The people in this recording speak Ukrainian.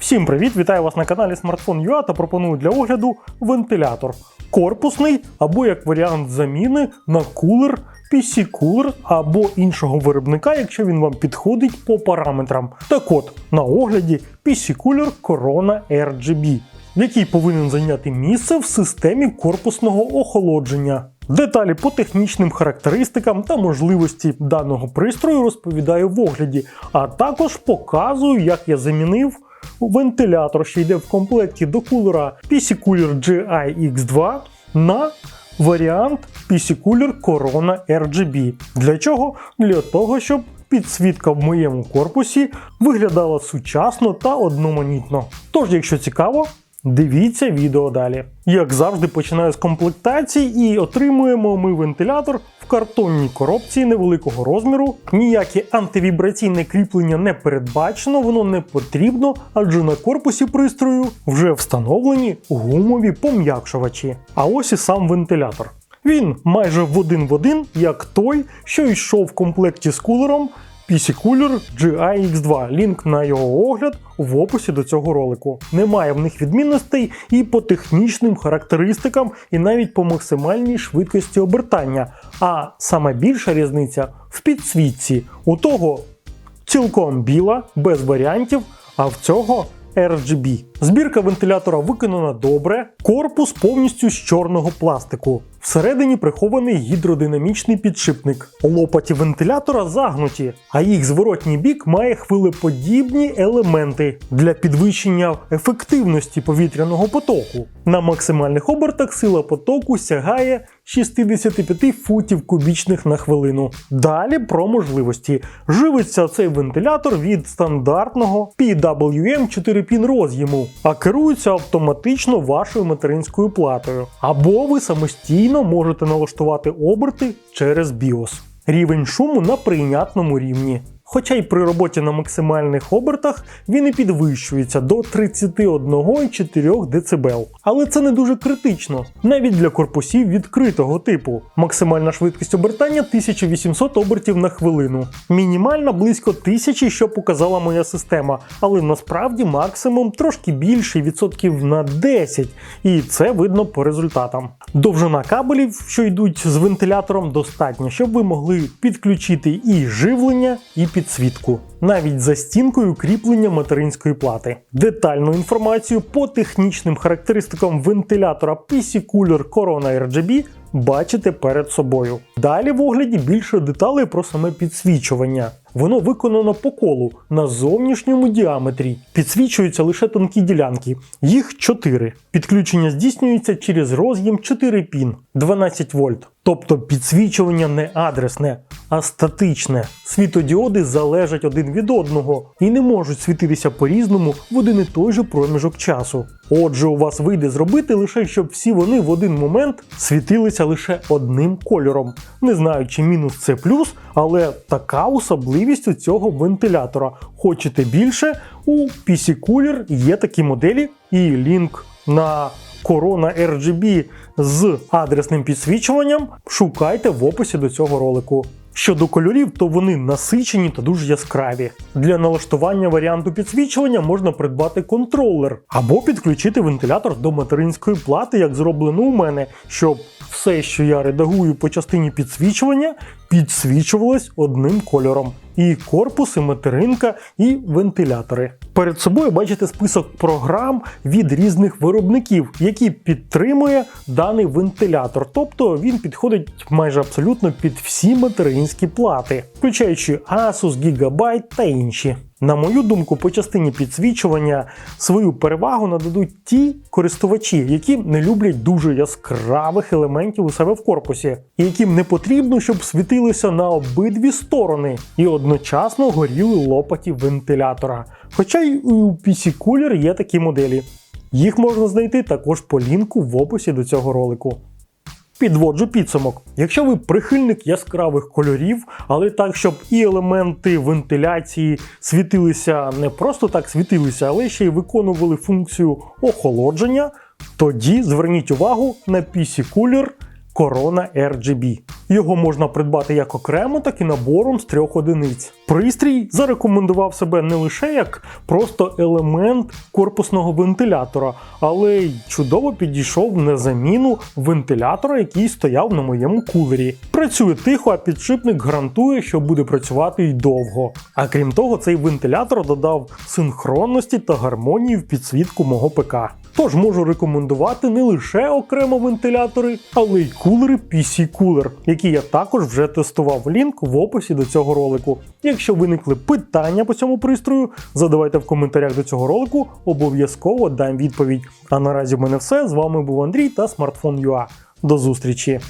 Всім привіт! Вітаю вас на каналі Smartphone.ua та пропоную для огляду вентилятор. Корпусний або як варіант заміни на кулер, PC-кулер або іншого виробника, якщо він вам підходить по параметрам. Так от, на огляді PC-кулер Corona RGB, який повинен зайняти місце в системі корпусного охолодження. Деталі по технічним характеристикам та можливості даного пристрою розповідаю в огляді, а також показую, як я замінив вентилятор, що йде в комплекті до кулера PC Cooler GI X2 на варіант PC Cooler Corona RGB. Для чого? Для того, щоб підсвітка в моєму корпусі виглядала сучасно та одноманітно. Тож, якщо цікаво, Дивіться відео далі. Як завжди, починаю з комплектації і отримуємо ми вентилятор картонній коробці невеликого розміру. Ніяке антивібраційне кріплення не передбачено, воно не потрібно, адже на корпусі пристрою вже встановлені гумові пом'якшувачі. А ось і сам вентилятор. Він майже в один в один, як той, що йшов в комплекті з кулером PC Cooler GI-X2. Лінк на його огляд в описі до цього ролику. Немає в них відмінностей і по технічним характеристикам, і навіть по максимальній швидкості обертання. А саме більша різниця в підсвітці. У того цілком біла, без варіантів, а в цього RGB. Збірка вентилятора виконана добре, корпус повністю з чорного пластику. Всередині прихований гідродинамічний підшипник. Лопаті вентилятора загнуті, а їх зворотній бік має хвилеподібні елементи для підвищення ефективності повітряного потоку. На максимальних обертах сила потоку сягає 65 футів кубічних на хвилину. Далі про можливості. Живиться цей вентилятор від стандартного PWM 4 пін роз'єму, а керується автоматично вашою материнською платою. Або ви самостійно можете налаштувати оберти через BIOS. Рівень шуму на прийнятному рівні. Хоча й при роботі на максимальних обертах він і підвищується до 31,4 дБ. Але це не дуже критично, навіть для корпусів відкритого типу. Максимальна швидкість обертання 1800 обертів на хвилину. Мінімальна близько 1000, що показала моя система, але насправді максимум трошки більший відсотків на 10, і це видно по результатам. Довжина кабелів, що йдуть з вентилятором, достатня, щоб ви могли підключити і живлення, і підсвітку, навіть за стінкою кріплення материнської плати. Детальну інформацію по технічним характеристикам вентилятора PC Cooler Corona RGB бачите перед собою. Далі в огляді більше деталей про саме підсвічування. Воно виконано по колу на зовнішньому діаметрі. Підсвічуються лише тонкі ділянки, їх 4. Підключення здійснюється через роз'єм 4 пін 12 вольт. Тобто підсвічування не адресне, а статичне. Світодіоди залежать один від одного і не можуть світитися по-різному в один і той же проміжок часу. Отже, у вас вийде зробити лише, щоб всі вони в один момент світилися лише одним кольором. Не знаю, чи мінус це плюс, але така особливість у цього вентилятора. Хочете більше? У PC Cooler є такі моделі, і лінк на Corona RGB з адресним підсвічуванням шукайте в описі до цього ролику. Щодо кольорів, то вони насичені та дуже яскраві. Для налаштування варіанту підсвічування можна придбати контролер або підключити вентилятор до материнської плати, як зроблено у мене, щоб все, що я редагую по частині підсвічування, підсвічувалось одним кольором. І корпус, і материнка, і вентилятори. Перед собою бачите список програм від різних виробників, які підтримує даний вентилятор. Тобто він підходить майже абсолютно під всі материнські плати, включаючи Asus, Gigabyte та інші. На мою думку, по частині підсвічування свою перевагу нададуть ті користувачі, які не люблять дуже яскравих елементів у себе в корпусі, і яким не потрібно, щоб світилися на обидві сторони і одночасно горіли лопаті вентилятора. Хоча й у PC Cooler є такі моделі. Їх можна знайти також по лінку в описі до цього ролику. Підводжу підсумок. Якщо ви прихильник яскравих кольорів, але так, щоб і елементи вентиляції світилися не просто так світилися, але ще й виконували функцію охолодження, тоді зверніть увагу на PC Cooler Corona RGB. Його можна придбати як окремо, так і набором з трьох одиниць. Пристрій зарекомендував себе не лише як просто елемент корпусного вентилятора, але й чудово підійшов на заміну вентилятора, який стояв на моєму кулері. Працює тихо, а підшипник гарантує, що буде працювати й довго. А крім того, цей вентилятор додав синхронності та гармонії в підсвітку мого ПК. Тож можу рекомендувати не лише окремо вентилятори, але й кулери PC Cooler, які я також вже тестував. Лінк в описі до цього ролику. Якщо виникли питання по цьому пристрою, задавайте в коментарях до цього ролику, обов'язково дам відповідь. А наразі в мене все. З вами був Андрій та Смартфон.ua. До зустрічі!